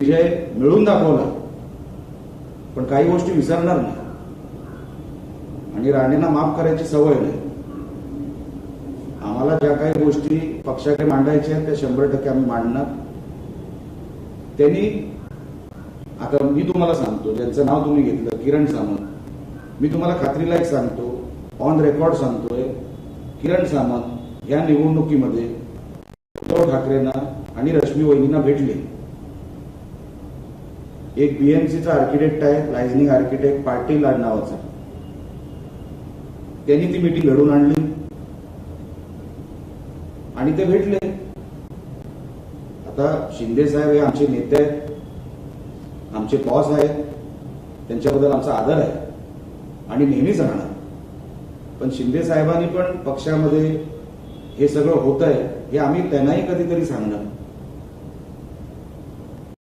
विजय मिळून दाखवला. पण काही गोष्टी विसरणार नाही. आणि राणेंना माफ करायची सवय नाही. आम्हाला ज्या काही गोष्टी पक्षाकडे मांडायच्या आहेत त्या शंभर टक्के आम्ही मांडणार. त्यांनी आता मी तुम्हाला सांगतो ज्यांचं नाव तुम्ही घेतलं किरण सामंत. मी तुम्हाला खात्रीला एक सांगतो ऑन रेकॉर्ड सांगतोय किरण सामंत या निवडणुकीमध्ये उद्धव ठाकरेंना आणि रश्मी वहिनींना भेटले. एक बीएमसीचा आर्किटेक्ट आहे लायझनिंग आर्किटेक्ट पाटील नावाचा. त्यांनी ती मिटिंग घडून आणली. आणि ते भेटले. आता शिंदे साहेब हे आमचे नेते आहेत. आमचे बॉस आहेत. त्यांच्याबद्दल आमचा आदर आहे. आणि नेहमीच राहणार. पण शिंदे साहेबांनी पण पक्षामध्ये हे सगळं होत आहे हे आम्ही त्यांनाही कधीतरी सांगणार.